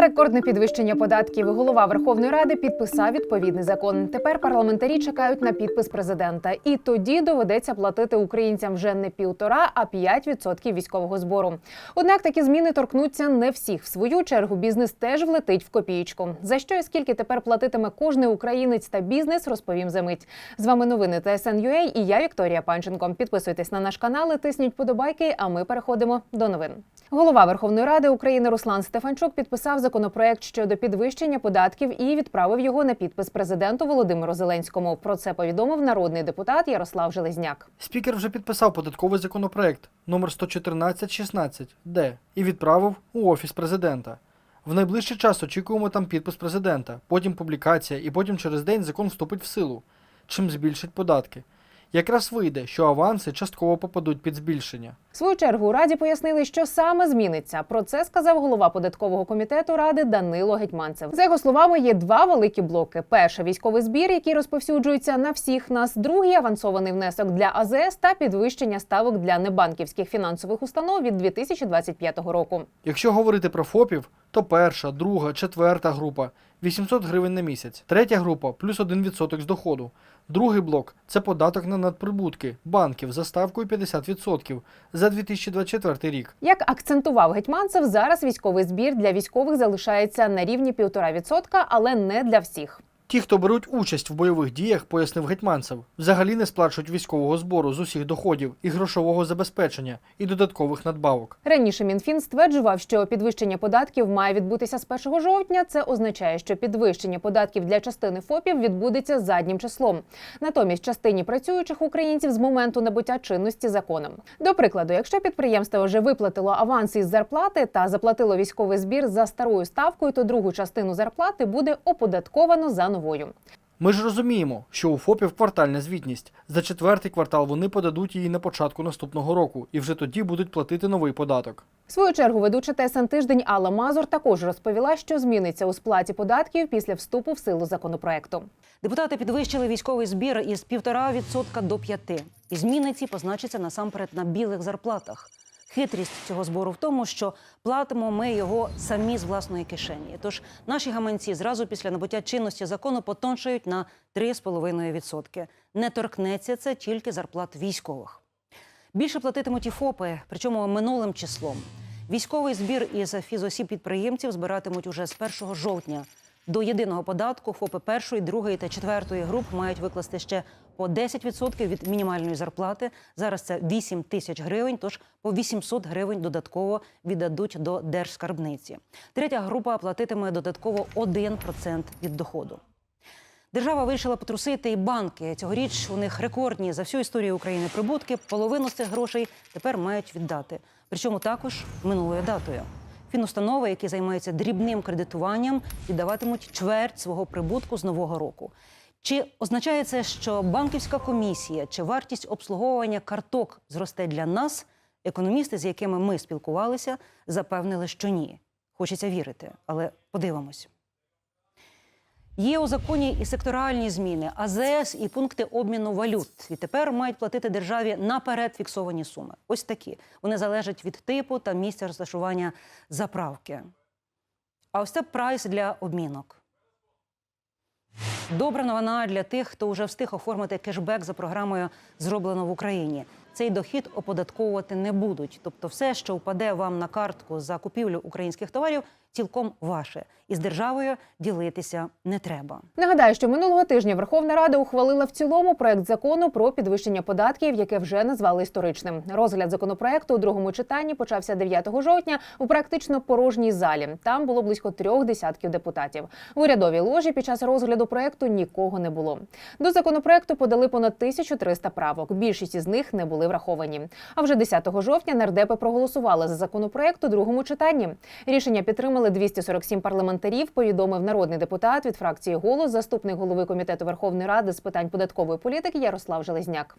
Рекордне підвищення податків. Голова Верховної Ради підписав відповідний закон. Тепер парламентарі чекають на підпис президента, і тоді доведеться платити українцям вже не півтора, а 5% військового збору. Однак такі зміни торкнуться не всіх. В свою чергу бізнес теж влетить в копієчку. За що і скільки тепер платитиме кожний українець та бізнес, розповім за мить. З вами новини ТСН.UA і я Вікторія Панченко. Підписуйтесь на наш канал, тисніть подобайки. А ми переходимо до новин. Голова Верховної Ради України Руслан Стефанчук підписав законопроект щодо підвищення податків і відправив його на підпис президенту Володимиру Зеленському. Про це повідомив народний депутат Ярослав Железняк. Спікер вже підписав податковий законопроект номер 11416 Д і відправив у офіс президента. В найближчий час очікуємо там підпис президента, потім публікація, і потім через день закон вступить в силу, чим збільшить податки. Якраз вийде, що аванси частково попадуть під збільшення. В свою чергу у раді пояснили, що саме зміниться. Про це сказав голова податкового комітету ради Данило Гетьманцев. За його словами, є два великі блоки: перше військовий збір, який розповсюджується на всіх нас. Другий авансований внесок для АЗС та підвищення ставок для небанківських фінансових установ від 2025 року. Якщо говорити про ФОПів, то перша, друга, четверта група 800 гривень на місяць. Третя група плюс 1% з доходу. Другий блок це податок на надприбутки банків за ставкою 50% за 2024 рік. Як акцентував Гетьманцев, зараз військовий збір для військових залишається на рівні 1,5%, але не для всіх. Ті, хто беруть участь в бойових діях, пояснив Гетьманцев, взагалі не сплачують військового збору з усіх доходів і грошового забезпечення і додаткових надбавок. Раніше Мінфін стверджував, що підвищення податків має відбутися з 1 жовтня. Це означає, що підвищення податків для частини ФОПів відбудеться заднім числом. Натомість частині працюючих українців з моменту набуття чинності законом. До прикладу, якщо підприємство вже виплатило аванс із зарплати та заплатило військовий збір за старою ставкою, то другу частину зарплати буде оподатковано за новою. Ми ж розуміємо, що у ФОПів квартальна звітність. За четвертий квартал вони подадуть її на початку наступного року і вже тоді будуть платити новий податок. В свою чергу ведуча ТСН тиждень Алла Мазур також розповіла, що зміниться у сплаті податків після вступу в силу законопроекту. Депутати підвищили військовий збір із 1,5% до 5%. І зміни ці позначаться насамперед на білих зарплатах. Хитрість цього збору в тому, що платимо ми його самі з власної кишені. Тож наші гаманці зразу після набуття чинності закону потоншають на 3,5%. Не торкнеться це тільки зарплат військових. Більше платитимуть і ФОПи, причому минулим числом. Військовий збір із фізосіб підприємців збиратимуть уже з 1 жовтня. До єдиного податку ФОПи першої, другої та четвертої груп мають викласти ще по 10% від мінімальної зарплати. Зараз це 8 тисяч гривень, тож по 800 гривень додатково віддадуть до держскарбниці. Третя група платитиме додатково 1% від доходу. Держава вирішила потрусити і банки. Цьогоріч у них рекордні за всю історію України прибутки. Половину з цих грошей тепер мають віддати. Причому також минулою датою. Фінустанови, які займаються дрібним кредитуванням, віддаватимуть чверть свого прибутку з нового року. Чи означає це, що банківська комісія чи вартість обслуговування карток зросте для нас? Економісти, з якими ми спілкувалися, запевнили, що ні. Хочеться вірити, але подивимось. Є у законі і секторальні зміни, АЗС і пункти обміну валют. Відтепер мають платити державі наперед фіксовані суми. Ось такі. Вони залежать від типу та місця розташування заправки. А ось це прайс для обмінок. Добра новина для тих, хто вже встиг оформити кешбек за програмою Зроблено в Україні. Цей дохід оподатковувати не будуть. Тобто, все, що впаде вам на картку за купівлю українських товарів, цілком ваше. І з державою ділитися не треба. Нагадаю, що минулого тижня Верховна Рада ухвалила в цілому проект закону про підвищення податків, яке вже назвали історичним. Розгляд законопроекту у другому читанні почався 9 жовтня у практично порожній залі. Там було близько трьох десятків депутатів. В урядовій ложі під час розгляду проекту нікого не було. До законопроекту подали понад 1300 правок. Більшість із них не були враховані. А вже 10 жовтня нардепи проголосували за законопроект у другому читанні. Рішення підтримали 247 парламентарів. Повідомив народний депутат від фракції «Голос», заступник голови комітету Верховної Ради з питань податкової політики Ярослав Железняк.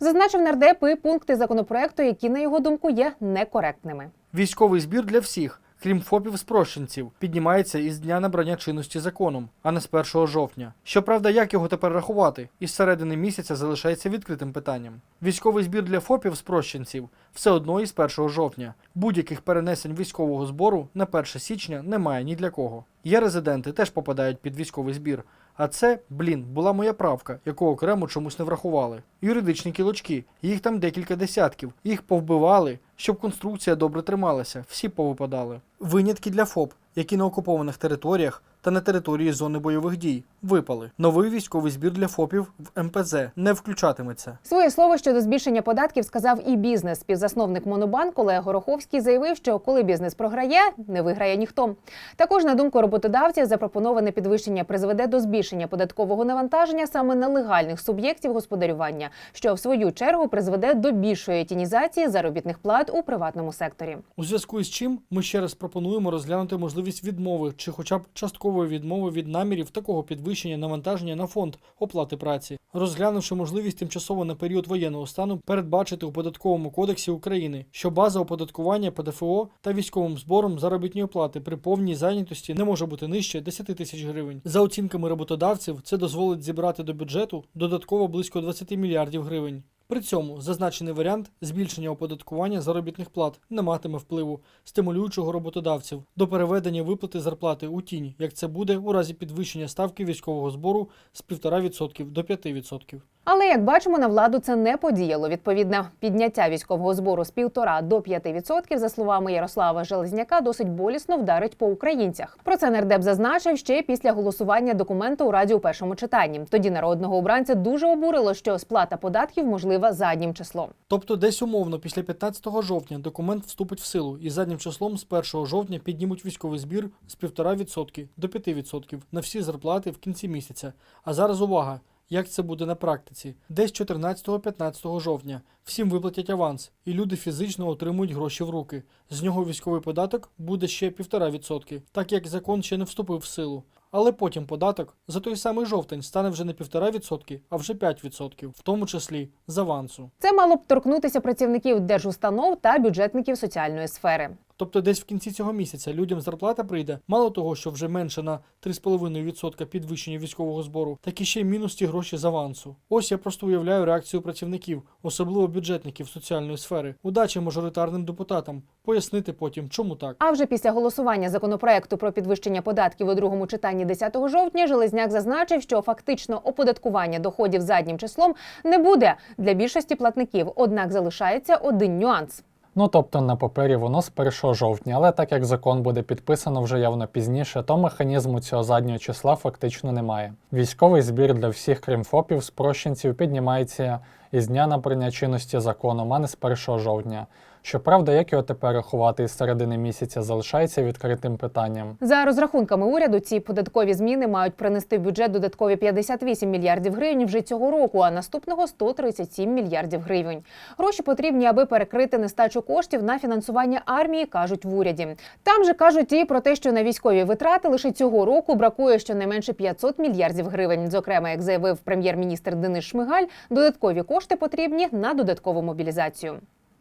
Зазначив нардеп і пункти законопроекту, які на його думку є некоректними. Військовий збір для всіх крім ФОПів спрощенців, піднімається із дня набрання чинності законом, а не з 1 жовтня. Щоправда, як його тепер рахувати, із середини місяця залишається відкритим питанням. Військовий збір для ФОПів спрощенців все одно із 1 жовтня. Будь-яких перенесень військового збору на 1 січня немає ні для кого. Є резиденти, теж попадають під військовий збір. А це, блін, була моя правка, яку окремо чомусь не врахували. Юридичні кілочки, їх там декілька десятків, їх повбивали, щоб конструкція добре трималася, всі повипадали. Винятки для ФОП, які на окупованих територіях та на території зони бойових дій випали. Новий військовий збір для ФОПів в МПЗ не включатиметься. Своє слово щодо збільшення податків сказав і бізнес. Співзасновник Монобанк Олег Гороховський заявив, що коли бізнес програє, не виграє ніхто. Також на думку роботодавців, запропоноване підвищення призведе до збільшення податкового навантаження саме на легальних суб'єктів господарювання, що в свою чергу призведе до більшої тінізації заробітних плат у приватному секторі. У зв'язку із чим ми ще раз пропонуємо розглянути можливість відмови чи хоча б часткової відмови від намірів такого підвищення навантаження на фонд оплати праці, розглянувши можливість тимчасово на період воєнного стану передбачити у податковому кодексі України, що база оподаткування ПДФО та військовим збором заробітної плати при повній зайнятості не може бути нижче 10 тисяч гривень. За оцінками роботодавців, це дозволить зібрати до бюджету додатково близько 20 мільярдів гривень. При цьому зазначений варіант збільшення оподаткування заробітних плат не матиме впливу, стимулюючого роботодавців до переведення виплати зарплати у тінь, як це буде у разі підвищення ставки військового збору з 1,5% до 5%. Але як бачимо, на владу це не подіяло. Відповідне підняття військового збору з 1,5 до 5%, за словами Ярослава Железняка, досить болісно вдарить по українцях. Про це нардеп зазначив ще після голосування документу у раді у першому читанні. Тоді народного обранця дуже обурило, що сплата податків можлива заднім числом. Тобто десь умовно після 15 жовтня документ вступить в силу і заднім числом з 1 жовтня піднімуть військовий збір з 1,5% до 5% на всі зарплати в кінці місяця. А зараз увага! Як це буде на практиці? Десь 14-15 жовтня всім виплатять аванс, і люди фізично отримують гроші в руки. З нього військовий податок буде ще 1,5%, так як закон ще не вступив в силу. Але потім податок за той самий жовтень стане вже не 1,5%, а вже 5%, в тому числі з авансу. Це мало б торкнутися працівників держустанов та бюджетників соціальної сфери. Тобто десь в кінці цього місяця людям зарплата прийде, мало того, що вже менше на 3,5% підвищення військового збору, так і ще й мінус ті гроші з авансу. Ось я просто уявляю реакцію працівників, особливо бюджетників соціальної сфери. Удачі мажоритарним депутатам пояснити потім, чому так. А вже після голосування законопроекту про підвищення податків у другому читанні 10 жовтня Железняк зазначив, що фактично оподаткування доходів заднім числом не буде для більшості платників. Однак залишається один нюанс. Ну тобто на папері воно з 1 жовтня, але так як закон буде підписано вже явно пізніше, то механізму цього заднього числа фактично немає. Військовий збір для всіх, крім ФОПів, спрощенців, піднімається із дня набрання чинності законом, а не з 1 жовтня. Щоправда, як його тепер рахувати із середини місяця, залишається відкритим питанням. За розрахунками уряду, ці податкові зміни мають принести в бюджет додаткові 58 мільярдів гривень вже цього року, а наступного 137 мільярдів гривень. Гроші потрібні, аби перекрити нестачу коштів на фінансування армії, кажуть в уряді. Там же кажуть і про те, що на військові витрати лише цього року бракує щонайменше 500 мільярдів гривень. Зокрема, як заявив прем'єр-міністр Денис Шмигаль, додаткові кошти потрібні на додаткову мобілізацію.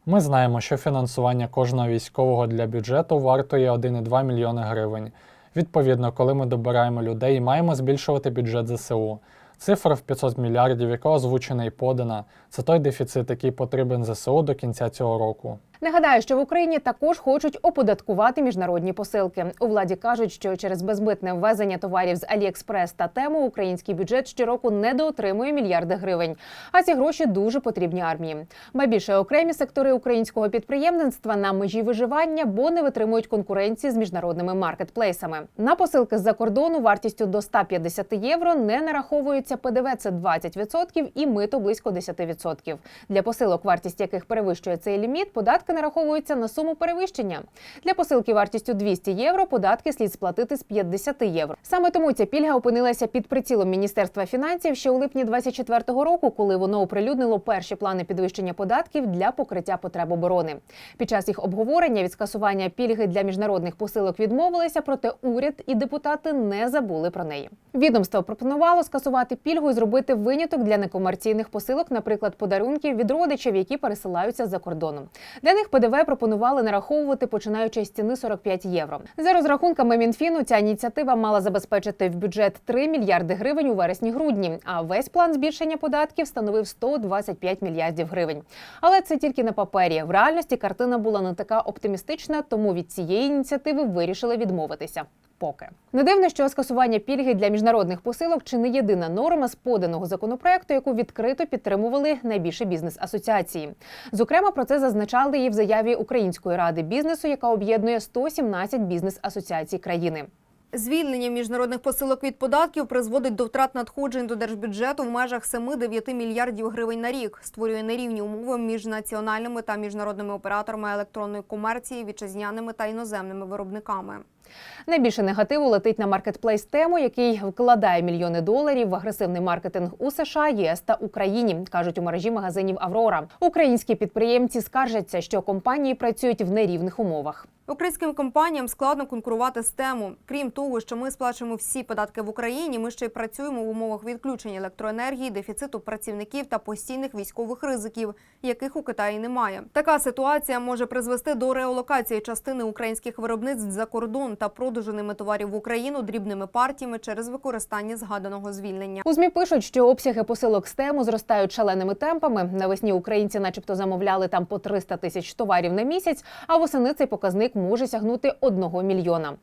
Ми знаємо, що фінансування кожного військового для бюджету вартує 1,2 мільйони гривень. Відповідно, коли ми добираємо людей, маємо збільшувати бюджет ЗСУ. Цифра в 500 мільярдів, яка озвучена і подана, це той дефіцит, який потрібен ЗСУ до кінця цього року. Нагадаю, що в Україні також хочуть оподаткувати міжнародні посилки. У владі кажуть, що через безмитне ввезення товарів з Аліекспрес та тему український бюджет щороку недоотримує мільярди гривень. А ці гроші дуже потрібні армії. Ба більше окремі сектори українського підприємництва на межі виживання, бо не витримують конкуренції з міжнародними маркетплейсами. На посилки з-за кордону вартістю до 150 євро не нараховується ПДВ – це 20% і мито близько 10%. Для посилок, вартість яких перевищує цей ліміт, податки нараховуються на суму перевищення. Для посилки вартістю 200 євро податки слід сплатити з 50 євро. Саме тому ця пільга опинилася під прицілом Міністерства фінансів ще у липні 2024 року, коли воно оприлюднило перші плани підвищення податків для покриття потреб оборони. Під час їх обговорення від скасування пільги для міжнародних посилок відмовилися, проте уряд і депутати не забули про неї. Відомство пропонувало скасувати пільгу і зробити виняток для некомерційних посилок, наприклад, подарунків від родичів, які пересилаються за кордоном. Для них ПДВ пропонували нараховувати починаючи з ціни 45 євро. За розрахунками Мінфіну, ця ініціатива мала забезпечити в бюджет 3 мільярди гривень у вересні-грудні. А весь план збільшення податків становив 125 мільярдів гривень. Але це тільки на папері. В реальності картина була не така оптимістична, тому від цієї ініціативи вирішили відмовитися. Поки не дивно, що скасування пільги для міжнародних посилок чи не єдина норма з поданого законопроекту, яку відкрито підтримували найбільші бізнес-асоціації. Зокрема, про це зазначали і в заяві Української ради бізнесу, яка об'єднує 117 бізнес-асоціацій країни. Звільнення міжнародних посилок від податків призводить до втрат надходжень до держбюджету в межах 7-9 мільярдів гривень на рік, створює нерівні умови між національними та міжнародними операторами електронної комерції, вітчизняними та іноземними виробниками. Найбільше негативу летить на маркетплейс тему, який вкладає мільйони доларів в агресивний маркетинг у США, ЄС та Україні, кажуть у мережі магазинів Аврора. Українські підприємці скаржаться, що компанії працюють в нерівних умовах. Українським компаніям складно конкурувати з тему. Крім того, що ми сплачуємо всі податки в Україні, ми ще й працюємо в умовах відключення електроенергії, дефіциту працівників та постійних військових ризиків, яких у Китаї немає. Така ситуація може призвести до реалокації частини українських виробництв за кордон та продажу ними товарів в Україну дрібними партіями через використання згаданого звільнення. У змі пишуть, що обсяги посилок з тему зростають шаленими темпами. Навесні українці, начебто, замовляли там по 300 тисяч товарів на місяць, а восени цей показник може сягнути 1 мільйона.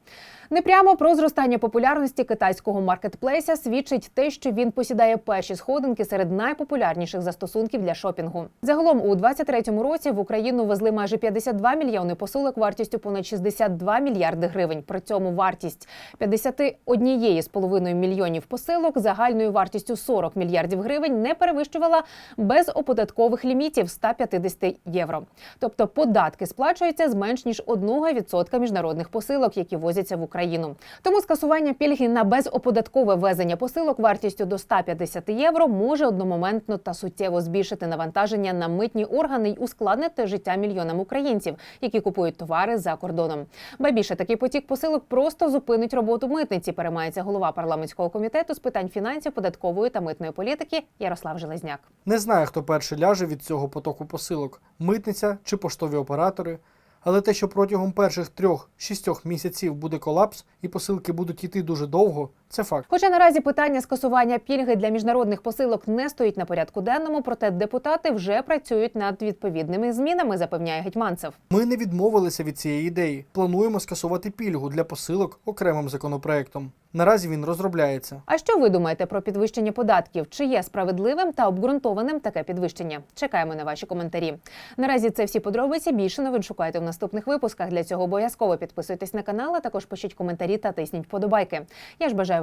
Непрямо про зростання популярності китайського маркетплейса свідчить те, що він посідає перші сходинки серед найпопулярніших застосунків для шопінгу. Загалом у 2023 році в Україну везли майже 52 мільйони посилок вартістю понад 62 мільярди гривень. При цьому вартість 51,5 мільйонів посилок загальною вартістю 40 мільярдів гривень не перевищувала без оподаткових лімітів 150 євро. Тобто податки сплачуються з менш ніж 1% міжнародних посилок, які возяться в Україну. Тому скасування пільги на безоподаткове ввезення посилок вартістю до 150 євро може одномоментно та суттєво збільшити навантаження на митні органи й ускладнити життя мільйонам українців, які купують товари за кордоном. Ба більше такий потік посилок просто зупинить роботу митниці. Переймається голова парламентського комітету з питань фінансів, податкової та митної політики Ярослав Железняк. Не знаю, хто перший ляже від цього потоку посилок митниця чи поштові оператори. Але те, що протягом перших трьох-шістьох місяців буде колапс і посилки будуть йти дуже довго, це факт. Хоча наразі питання скасування пільги для міжнародних посилок не стоїть на порядку денному, проте депутати вже працюють над відповідними змінами, запевняє Гетьманцев. Ми не відмовилися від цієї ідеї. Плануємо скасувати пільгу для посилок окремим законопроектом. Наразі він розробляється. А що ви думаєте про підвищення податків? Чи є справедливим та обґрунтованим таке підвищення? Чекаємо на ваші коментарі. Наразі це всі подробиці. Більше новин шукайте в наступних випусках. Для цього обов'язково підписуйтесь на канал, а також пишіть коментарі та тисніть вподобайки. Я ж бажаю